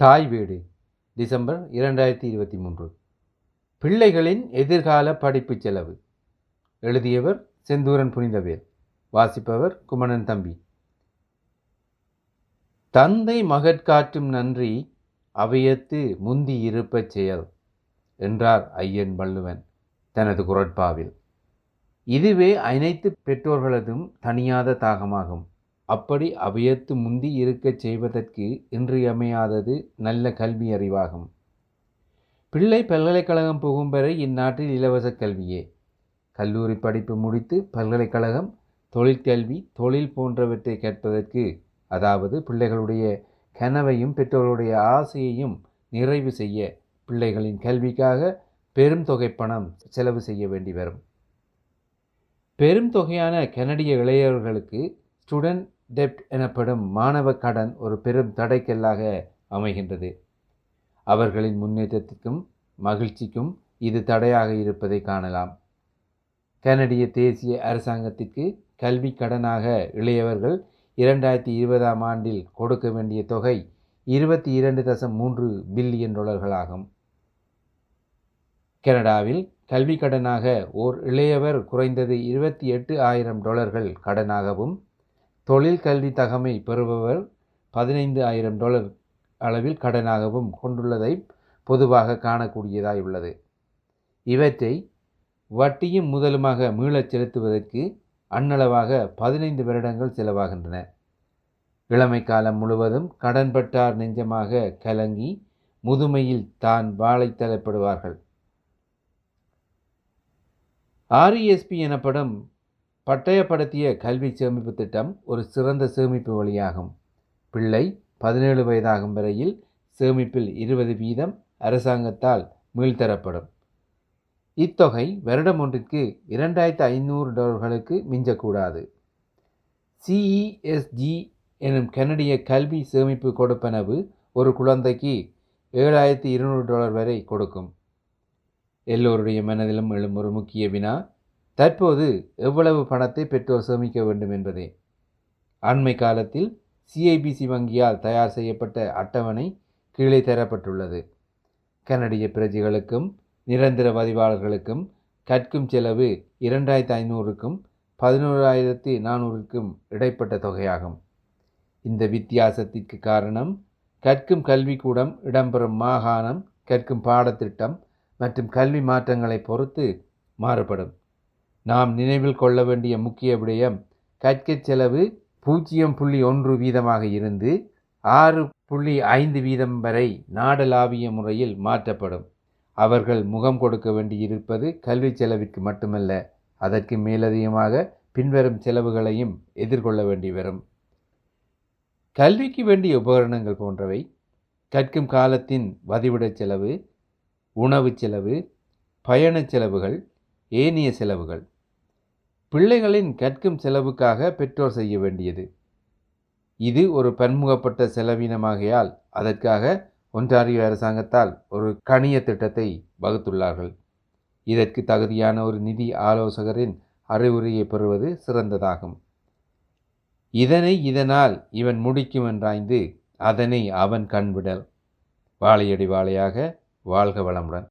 தாய் வீடு டிசம்பர் இரண்டாயிரத்தி இருபத்தி மூன்று. பிள்ளைகளின் எதிர்கால படிப்பு செலவு. எழுதியவர் செந்தூரன் புனிதவேல் வாசிப்பவர் குமணன் தம்பி. தந்தை மகட்காற்றும் நன்றி அவையத்து முந்தி இருப்பச் செயல் என்றார் ஐயன் வள்ளுவன் தனது குரட்பாவில். இதுவே அனைத்து பெற்றோர்களதும் தனியாத தாகமாகும். அப்படி அவ்வியத்து முந்தி இருக்கச் செய்வதற்கு இன்றியமையாதது நல்ல கல்வி அறிவாகும். பிள்ளை பல்கலைக்கழகம் புகும் வரை இந்நாட்டில் இலவச கல்வியே. கல்லூரி படிப்பு முடித்து பல்கலைக்கழகம் தொழிற்கல்வி தொழில் போன்றவற்றை கேட்பதற்கு அதாவது பிள்ளைகளுடைய கனவையும் பெற்றோருடைய ஆசையையும் நிறைவு செய்ய பிள்ளைகளின் கல்விக்காக பெரும் தொகை பணம் செலவு செய்ய வேண்டி வரும். பெரும் தொகையான கனடிய இளையவர்களுக்கு ஸ்டூடெண்ட் டெப்ட் எனப்படும் மாணவ கடன் ஒரு பெரும் தடைக்கல்லாக அமைகின்றது. அவர்களின் முன்னேற்றத்திற்கும் மகிழ்ச்சிக்கும் இது தடையாக இருப்பதை காணலாம். கனடிய தேசிய அரசாங்கத்திற்கு கல்வி கடனாக இளையவர்கள் இரண்டாயிரத்தி இருபதாம் ஆண்டில் கொடுக்க வேண்டிய தொகை இருபத்தி இரண்டு தசம் மூன்று பில்லியன் டாலர்களாகும். கனடாவில் கல்வி கடனாக ஓர் இளையவர் குறைந்தது இருபத்தி எட்டு ஆயிரம் டாலர்கள் கடனாகவும் தொழில் கல்வி தகமை பெறுபவர் பதினைந்து ஆயிரம் டாலர் அளவில் கடனாகவும் கொண்டுள்ளதை பொதுவாக காணக்கூடியதாய் உள்ளது. இவற்றை வட்டியும் முதலுமாக மீளச் செலுத்துவதற்கு அன்னளவாக பதினைந்து வருடங்கள் செலவாகின்றன. இளமை காலம் முழுவதும் கடன்பட்டார் நெஞ்சமாக கலங்கி முதுமையில் தான் வாழை தலைப்படுவார்கள் ஆர்இஎஸ்பி எனப்படும் பட்டயப்படுத்திய கல்வி சேமிப்பு திட்டம் ஒரு சிறந்த சேமிப்பு வழியாகும். பிள்ளை பதினேழு வயதாகும் வரையில் சேமிப்பில் இருபது வீதம் அரசாங்கத்தால் மீள்தரப்படும். இத்தொகை வருடம் ஒன்றிற்கு இரண்டாயிரத்து ஐநூறு டாலர்களுக்கு மிஞ்சக்கூடாது. சிஇஎஸ்ஜி எனும் கனடிய கல்வி சேமிப்பு கொடுப்பனவு ஒரு குழந்தைக்கு ஏழாயிரத்தி இருநூறு டாலர் வரை கொடுக்கும். எல்லோருடைய மனதிலும் எழும் ஒரு முக்கிய வினா தற்போது எவ்வளவு பணத்தை பெற்றோர் சேமிக்க வேண்டும் என்பதே. அண்மை காலத்தில் சிஐபிசி வங்கியால் தயார் செய்யப்பட்ட அட்டவணை கீழே தரப்பட்டுள்ளது. கனடிய பிரஜைகளுக்கும் நிரந்தர பதிவாளர்களுக்கும் கற்கும் செலவு இரண்டாயிரத்து ஐநூறுக்கும் பதினோராயிரத்தி நானூறுக்கும் இடைப்பட்ட தொகையாகும். இந்த வித்தியாசத்திற்கு காரணம் கற்கும் கல்விக்கூடம் இடம்பெறும் மாகாணம் கற்கும் பாடத்திட்டம் மற்றும் கல்வி மாற்றங்களை பொறுத்து மாறுபடும். நாம் நினைவில் கொள்ள வேண்டிய முக்கிய விடயம் கற்கச் செலவு பூஜ்ஜியம் புள்ளி ஒன்று வீதமாக இருந்து ஆறு புள்ளி ஐந்து வீதம் வரை நாடளாவிய முறையில் மாற்றப்படும். அவர்கள் முகம் கொடுக்க வேண்டியிருப்பது கல்வி செலவிற்கு மட்டுமல்ல அதற்கு மேலதிகமாக பின்வரும் செலவுகளையும் எதிர்கொள்ள வேண்டி வரும். கல்விக்கு வேண்டிய உபகரணங்கள் போன்றவை கற்கும் காலத்தின் வதிவிடச் செலவு உணவு செலவு பயணச் செலவுகள் ஏனைய செலவுகள். பிள்ளைகளின் கற்கும் செலவுக்காக பெற்றோர் செய்ய வேண்டியது. இது ஒரு பன்முகப்பட்ட செலவினமாகையால் அதற்காக ஒன்றாரியோ அரசாங்கத்தால் ஒரு கணிய திட்டத்தை வகுத்துள்ளார்கள். இதற்கு தகுதியான ஒரு நிதி ஆலோசகரின் அறிவுரையை பெறுவது சிறந்ததாகும். இதனை இதனால் இவன் முடிக்கும் என்றாய்ந்து அதனை அவன் கண்விடல் வாழையடி வாழையாக வாழ்க வளமுடன்.